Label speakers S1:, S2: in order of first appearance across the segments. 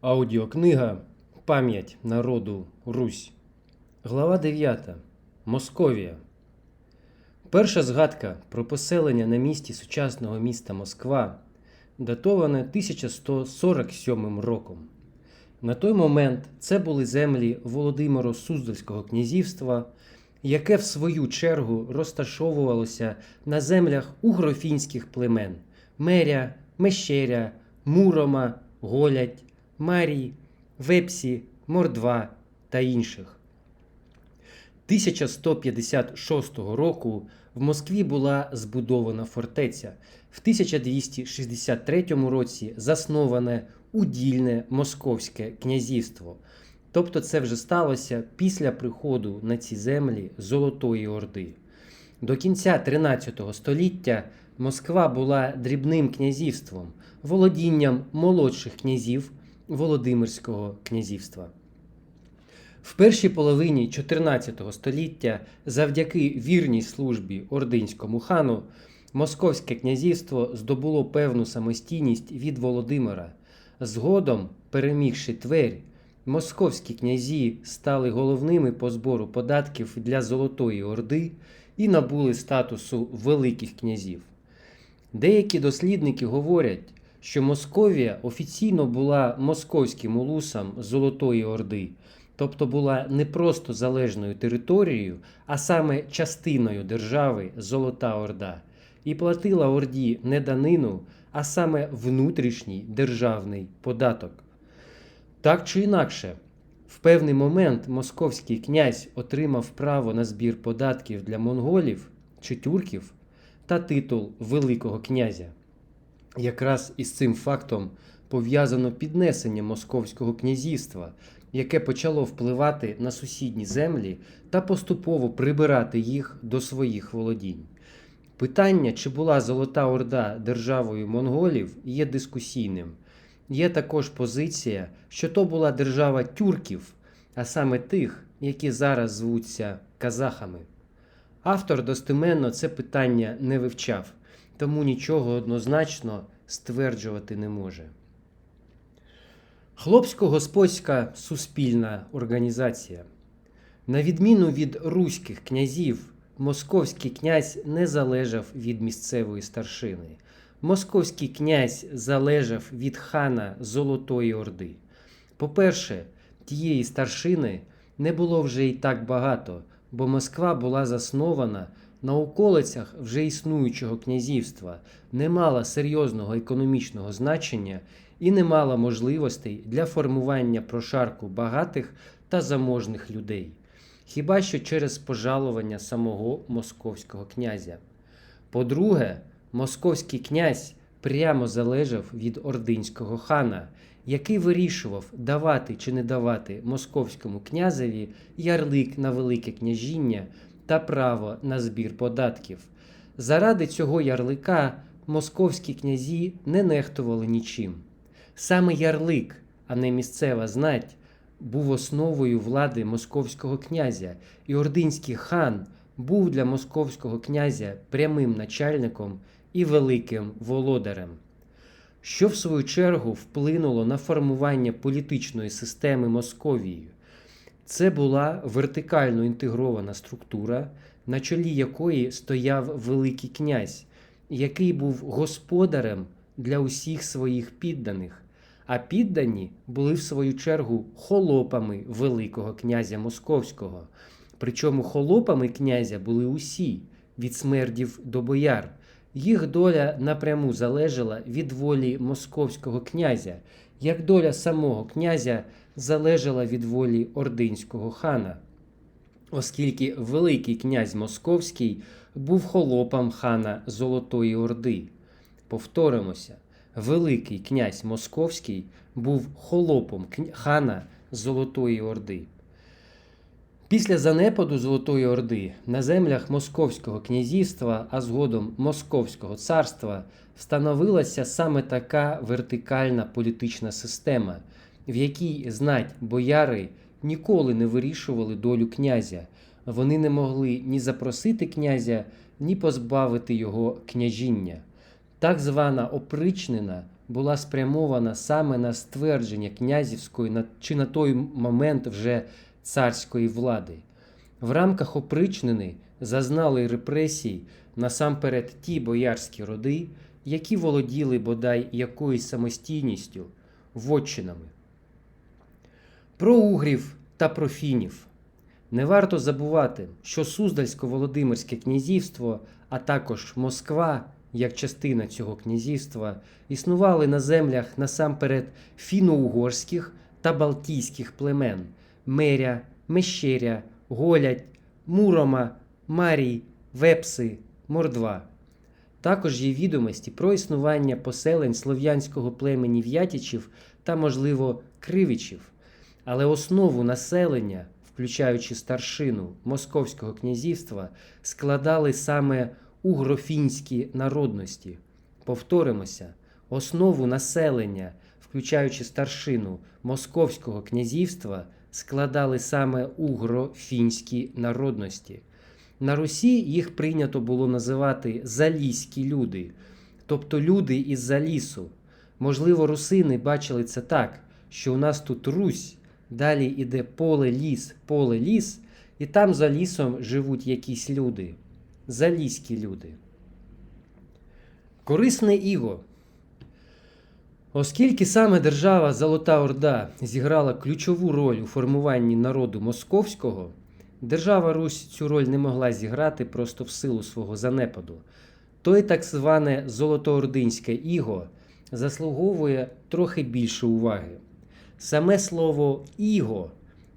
S1: Аудіокнига Пам'ять народу Русь. Глава 9. Московія. Перша згадка про поселення на місці сучасного міста Москва датована 1147 роком. На той момент це були землі Володимиро Суздальського князівства, яке в свою чергу розташовувалося на землях угрофінських племен Меря, Мещеря, Мурома, Голядь, Марій, Вепсі, Мордва та інших. 1156 року в Москві була збудована фортеця. В 1263 році засноване удільне Московське князівство. Тобто це вже сталося після приходу на ці землі Золотої Орди. До кінця 13 століття Москва була дрібним князівством, володінням молодших князів Володимирського князівства. В першій половині 14 століття, завдяки вірній службі ординському хану, Московське князівство здобуло певну самостійність від Володимира. Згодом, перемігши Тверь, московські князі стали головними по збору податків для Золотої Орди і набули статусу великих князів. Деякі дослідники говорять, що Московія офіційно була московським улусом Золотої Орди, тобто була не просто залежною територією, а саме частиною держави Золота Орда, і платила Орді не данину, а саме внутрішній державний податок. Так чи інакше, в певний момент московський князь отримав право на збір податків для монголів чи тюрків та титул Великого князя. Якраз із цим фактом пов'язано піднесення Московського князівства, яке почало впливати на сусідні землі та поступово прибирати їх до своїх володінь. Питання, чи була Золота Орда державою монголів, є дискусійним. Є також позиція, що то була держава тюрків, а саме тих, які зараз звуться казахами. Автор достеменно це питання не вивчав, тому нічого однозначно стверджувати не може. Хлопсько-господська суспільна організація. На відміну від руських князів, московський князь не залежав від місцевої старшини. Московський князь залежав від хана Золотої Орди. По-перше, тієї старшини не було вже і так багато, бо Москва була заснована на околицях вже існуючого князівства, не мала серйозного економічного значення і не мала можливостей для формування прошарку багатих та заможних людей, хіба що через пожалування самого московського князя. По-друге, московський князь прямо залежав від ординського хана, який вирішував, давати чи не давати московському князеві ярлик на Велике княжіння та право на збір податків. Заради цього ярлика московські князі не нехтували нічим. Саме ярлик, а не місцева знать, був основою влади московського князя, і ординський хан був для московського князя прямим начальником і великим володарем, що в свою чергу вплинуло на формування політичної системи Московії. Це була вертикально інтегрована структура, на чолі якої стояв Великий князь, який був господарем для усіх своїх підданих, а піддані були в свою чергу холопами Великого князя Московського. Причому холопами князя були усі від смердів до бояр. Їх доля напряму залежала від волі московського князя, як доля самого князя залежала від волі ординського хана, оскільки Великий князь Московський був холопом хана Золотої Орди. Повторимося, Великий князь Московський був холопом хана Золотої Орди. Після занепаду Золотої Орди на землях Московського князівства, а згодом Московського царства, встановилася саме така вертикальна політична система, в якій знать бояри ніколи не вирішували долю князя. Вони не могли ні запросити князя, ні позбавити його княжіння. Так звана опричнина була спрямована саме на ствердження князівської чи на той момент вже царської влади. В рамках опричнини зазнали репресій насамперед ті боярські роди, які володіли бодай якоюсь самостійністю, вотчинами. Про угрів та про фінів. Не варто забувати, що Суздальсько-Володимирське князівство, а також Москва, як частина цього князівства, існували на землях насамперед фіно-угорських та балтійських племен Меря, Мещеря, Голядь, Мурома, Марій, Вепси, Мордва. Також є відомості про існування поселень слов'янського племені В'ятічів та, можливо, Кривичів. Але основу населення, включаючи старшину Московського князівства, складали саме угрофінські народності. Повторимося, основу населення, включаючи старшину Московського князівства, складали саме угрофінські народності. На Русі їх прийнято було називати залізькі люди, тобто люди із залісу. Можливо, русини бачили це так, що у нас тут Русь, далі іде поле ліс, поле ліс, і там за лісом живуть якісь люди. Залізькі люди. Корисне іго. Оскільки саме держава Золота Орда зіграла ключову роль у формуванні народу московського, держава Русь цю роль не могла зіграти просто в силу свого занепаду. То й так зване Золотоординське іго заслуговує трохи більше уваги. Саме слово іго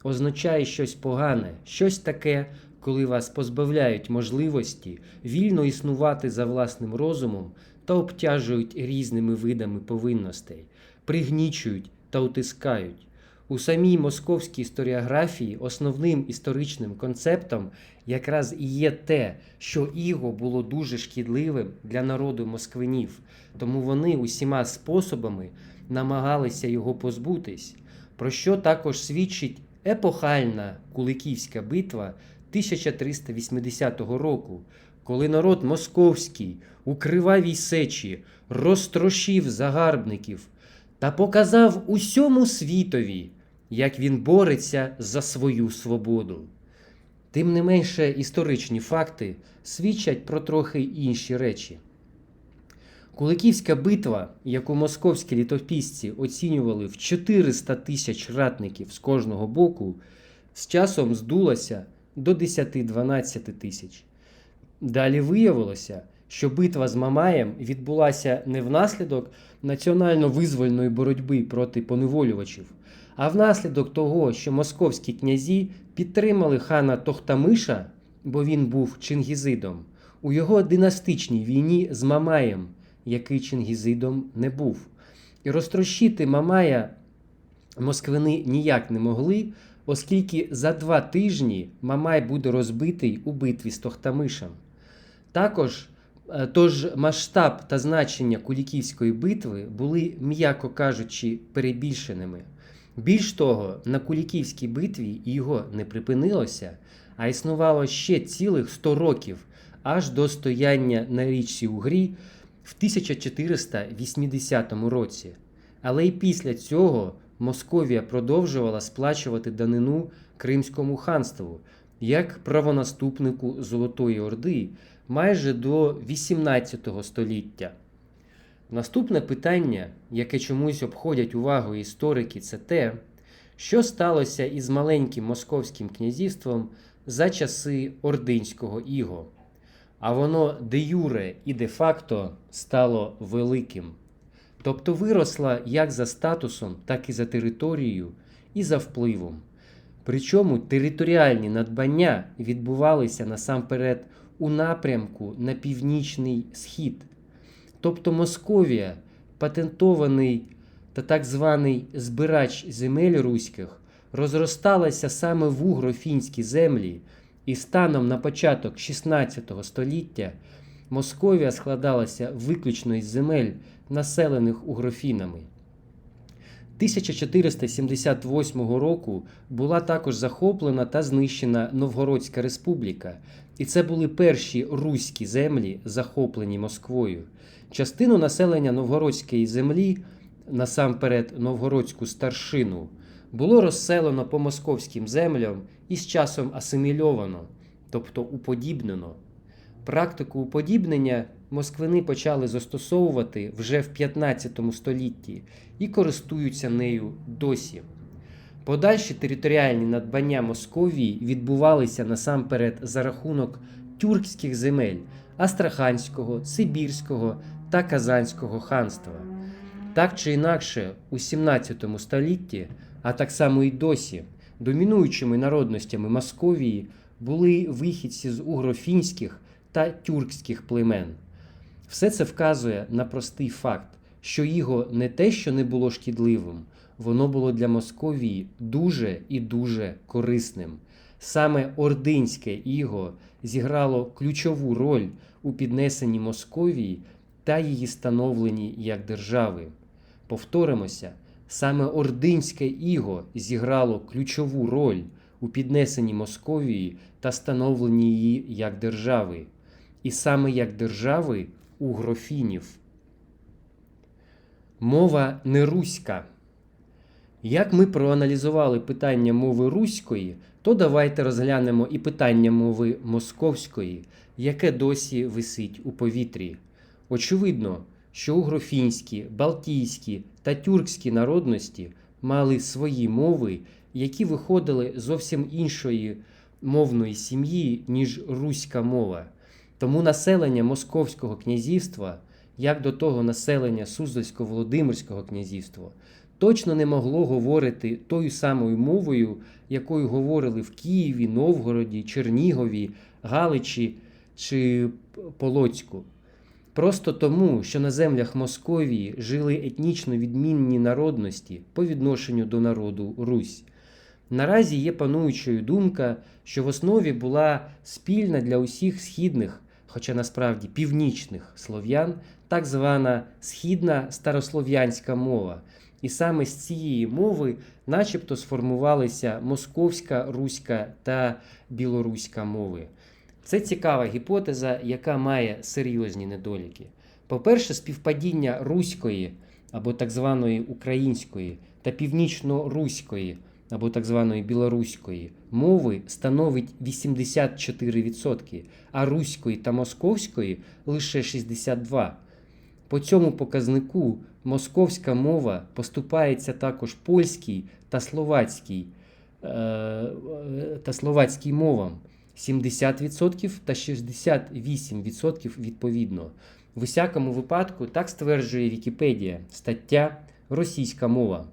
S1: означає щось погане, щось таке, коли вас позбавляють можливості вільно існувати за власним розумом та обтяжують різними видами повинностей, пригнічують та утискають. У самій московській історіографії основним історичним концептом якраз і є те, що іго було дуже шкідливим для народу москвинів, тому вони усіма способами намагалися його позбутись, про що також свідчить епохальна Куликівська битва 1380 року, коли народ московський у кривавій сечі розтрощив загарбників та показав усьому світові, як він бореться за свою свободу. Тим не менше, історичні факти свідчать про трохи інші речі. Куликівська битва, яку московські літописці оцінювали в 400 тисяч ратників з кожного боку, з часом здулася до 10-12 тисяч. Далі виявилося, що битва з Мамаєм відбулася не внаслідок національно-визвольної боротьби проти поневолювачів, а внаслідок того, що московські князі підтримали хана Тохтамиша, бо він був чингізидом, у його династичній війні з Мамаєм, який чингізидом не був. І розтрощити Мамая москвини ніяк не могли, оскільки за два тижні Мамай буде розбитий у битві з Тохтамишем. Також е, тож масштаб та значення Куліківської битви були, м'яко кажучи, перебільшеними. Більш того, на Куліківській битві його не припинилося, а існувало ще цілих 100 років аж до стояння на річці Угрі в 1480 році. Але й після цього Московія продовжувала сплачувати данину Кримському ханству як правонаступнику Золотої Орди майже до 18 століття. Наступне питання, яке чомусь обходять увагу історики, це те, що сталося із маленьким московським князівством за часи Ординського іго. А воно де юре і де факто стало великим. Тобто виросла як за статусом, так і за територією, і за впливом. Причому територіальні надбання відбувалися насамперед у напрямку на північний схід. Тобто Московія, патентований та так званий збирач земель руських, розросталася саме в угрофінські землі, і станом на початок 16 століття Московія складалася виключно із земель, населених угрофінами. 1478 року була також захоплена та знищена Новгородська республіка, І це були перші руські землі, захоплені Москвою. Частину населення новгородської землі, насамперед новгородську старшину, було розселено по московським землям і з часом асимільовано, тобто уподібнено. Практику уподібнення москвини почали застосовувати вже в 15 столітті і користуються нею досі. Подальші територіальні надбання Московії відбувалися насамперед за рахунок тюркських земель Астраханського, Сибірського та Казанського ханства. Так чи інакше, у 17 столітті, а так само і досі, домінуючими народностями Московії були вихідці з угрофінських та тюркських племен. Все це вказує на простий факт, що його не те, що не було шкідливим, воно було для Московії дуже і дуже корисним. Саме Ординське іго зіграло ключову роль у піднесенні Московії та її становленні як держави. Повторимося, саме Ординське іго зіграло ключову роль у піднесенні Московії та становленні її як держави, і саме як держави у грофінів. Мова не руська. Як ми проаналізували питання мови руської, то давайте розглянемо і питання мови московської, яке досі висить у повітрі. Очевидно, що угрофінські, балтійські та тюркські народності мали свої мови, які виходили зовсім іншої мовної сім'ї, ніж руська мова. Тому населення Московського князівства, як до того населення Суздальсько-Володимирського князівства, точно не могло говорити тою самою мовою, якою говорили в Києві, Новгороді, Чернігові, Галичі чи Полоцьку. Просто тому, що на землях Московії жили етнічно відмінні народності по відношенню до народу Русь. Наразі є пануючою думка, що в основі була спільна для усіх східних, хоча насправді північних слов'ян, так звана східна старослов'янська мова. І саме з цієї мови, начебто, сформувалися московська, руська та білоруська мови. Це цікава гіпотеза, яка має серйозні недоліки. По-перше, співпадіння руської або так званої української та північно-руської або так званої білоруської мови становить 84%, а руської та московської лише 62%. По цьому показнику московська мова поступається також польській та словацькій е, та словацькій мовам 70% та 68% відповідно. В усякому випадку так стверджує Вікіпедія стаття Російська мова.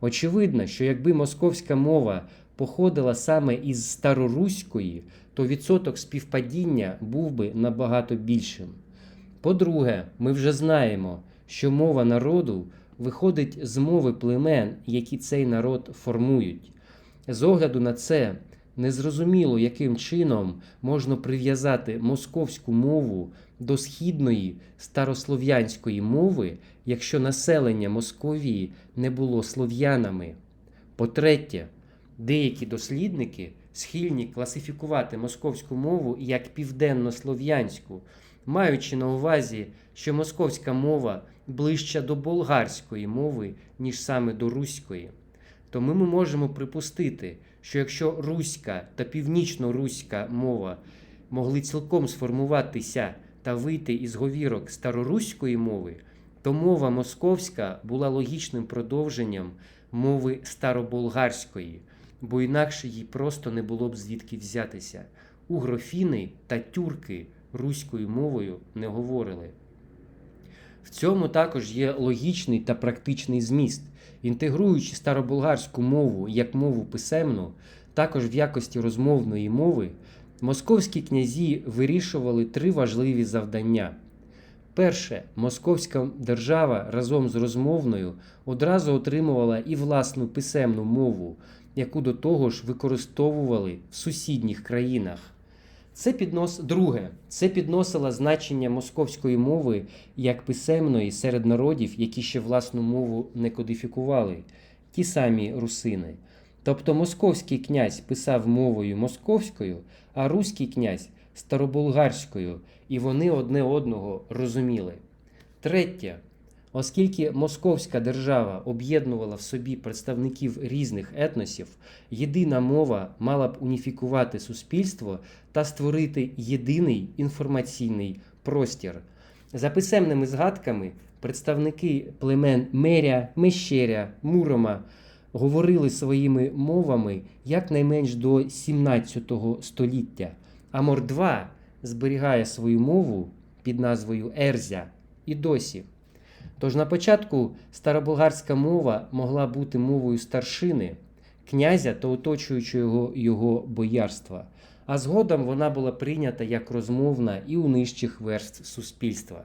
S1: Очевидно, що якби московська мова походила саме із староруської, то відсоток співпадіння був би набагато більшим. По-друге, ми вже знаємо, що мова народу виходить з мови племен, які цей народ формують. З огляду на це, незрозуміло, яким чином можна прив'язати московську мову до східної старослов'янської мови, якщо населення Московії не було слов'янами. По-третє, деякі дослідники схильні класифікувати московську мову як південнослов'янську, маючи на увазі, що московська мова ближча до болгарської мови, ніж саме до руської. Тому ми можемо припустити, що якщо руська та північно-руська мова могли цілком сформуватися та вийти із говірок староруської мови, то мова московська була логічним продовженням мови староболгарської, бо інакше їй просто не було б звідки взятися. Угрофіни та тюрки руською мовою не говорили. В цьому також є логічний та практичний зміст, інтегруючи старобулгарську мову як мову писемну, також в якості розмовної мови, московські князі вирішували три важливі завдання. Перше, московська держава разом з розмовною одразу отримувала і власну писемну мову, яку до того ж використовували в сусідніх країнах. Це піднос... Друге, це підносило значення московської мови як писемної серед народів, які ще власну мову не кодифікували, ті самі русини. Тобто московський князь писав мовою московською, а руський князь старобулгарською, і вони одне одного розуміли. Третє. Оскільки Московська держава об'єднувала в собі представників різних етносів, єдина мова мала б уніфікувати суспільство та створити єдиний інформаційний простір. За писемними згадками, представники племен Меря, Мещеря, Мурома говорили своїми мовами якнайменш до 17 століття, а Мордва зберігає свою мову під назвою Ерзя і досі. Тож на початку старобулгарська мова могла бути мовою старшини, князя та оточуючого його боярства, а згодом вона була прийнята як розмовна і у нижчих верств суспільства.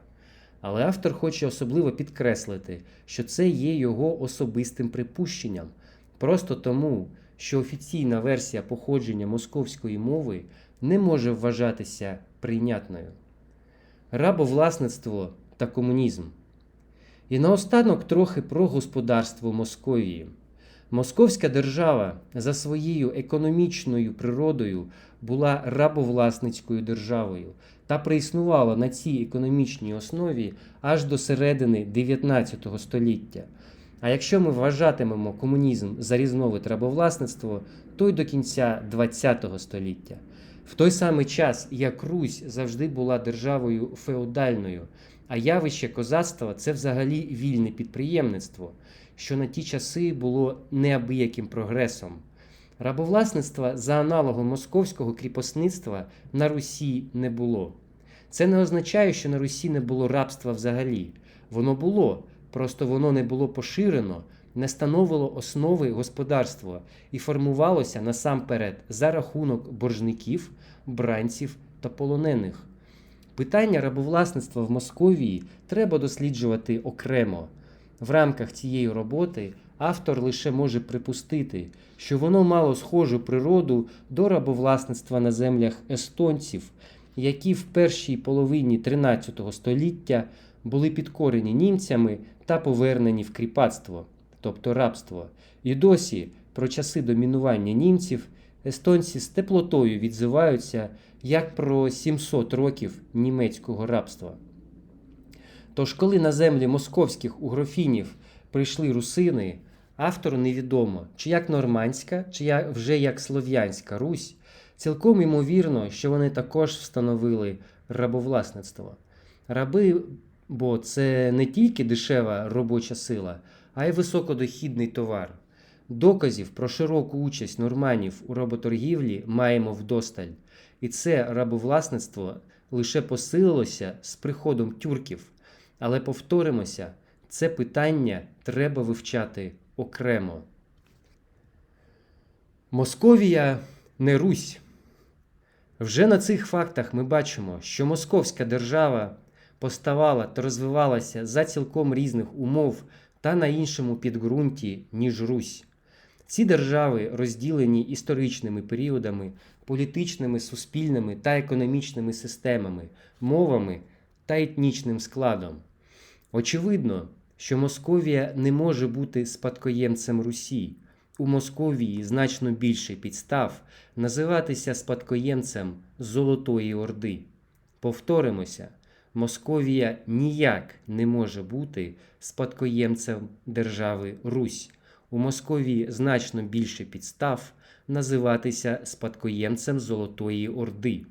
S1: Але автор хоче особливо підкреслити, що це є його особистим припущенням, просто тому, що офіційна версія походження московської мови не може вважатися прийнятною. Рабовласництво та комунізм. І наостанок трохи про господарство Московії. Московська держава за своєю економічною природою була рабовласницькою державою та проіснувала на цій економічній основі аж до середини 19 століття. А якщо ми вважатимемо комунізм за різновид рабовласництва, то й до кінця 20 століття. В той самий час, як Русь завжди була державою феодальною, а явище козацтва це взагалі вільне підприємництво, що на ті часи було неабияким прогресом. Рабовласництва за аналогом московського кріпосництва на Русі не було. Це не означає, що на Русі не було рабства взагалі. Воно було, просто воно не було поширено, не становило основи господарства і формувалося насамперед за рахунок боржників, бранців та полонених. Питання рабовласництва в Московії треба досліджувати окремо. В рамках цієї роботи автор лише може припустити, що воно мало схожу природу до рабовласництва на землях естонців, які в першій половині 13 століття були підкорені німцями та повернені в кріпацтво, тобто рабство. І досі про часи домінування німців естонці з теплотою відзиваються як про 700 років німецького рабства. Тож, коли на землі московських угрофінів прийшли русини, автору невідомо, чи як нормандська, чи як, вже як слов'янська Русь, цілком ймовірно, що вони також встановили рабовласництво. Раби, бо це не тільки дешева робоча сила, а й високодохідний товар. Доказів про широку участь норманів у работоргівлі маємо вдосталь. І це рабовласництво лише посилилося з приходом тюрків. Але повторимося, це питання треба вивчати окремо. Московія не Русь. Вже на цих фактах ми бачимо, що Московська держава поставала та розвивалася за цілком різних умов та на іншому підґрунті, ніж Русь. Ці держави розділені історичними періодами, політичними, суспільними та економічними системами, мовами та етнічним складом. Очевидно, що Московія не може бути спадкоємцем Русі. У Московії значно більше підстав називатися спадкоємцем Золотої Орди. Повторимося, Московія ніяк не може бути спадкоємцем держави Русь. У Московії значно більше підстав називатися спадкоємцем Золотої Орди.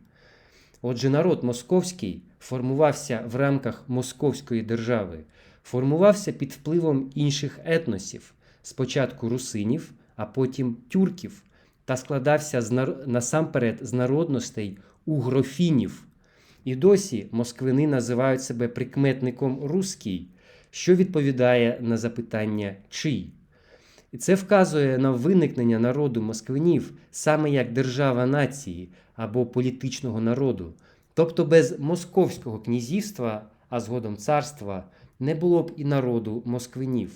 S1: Отже, народ московський формувався в рамках Московської держави, формувався під впливом інших етносів, спочатку русинів, а потім тюрків, та складався з нар... насамперед з народностей угрофінів. І досі москвини називають себе прикметником руський, що відповідає на запитання чий. І це вказує на виникнення народу москвинів саме як держава нації або політичного народу. Тобто без московського князівства, а згодом царства, не було б і народу москвинів.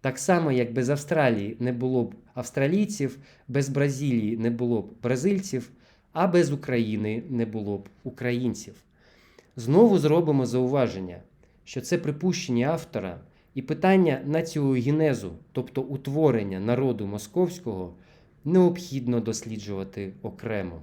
S1: Так само, як без Австралії не було б австралійців, без Бразилії не було б бразильців, а без України не було б українців. Знову зробимо зауваження, що це припущення автора. І питання націогенезу, тобто утворення народу московського, необхідно досліджувати окремо.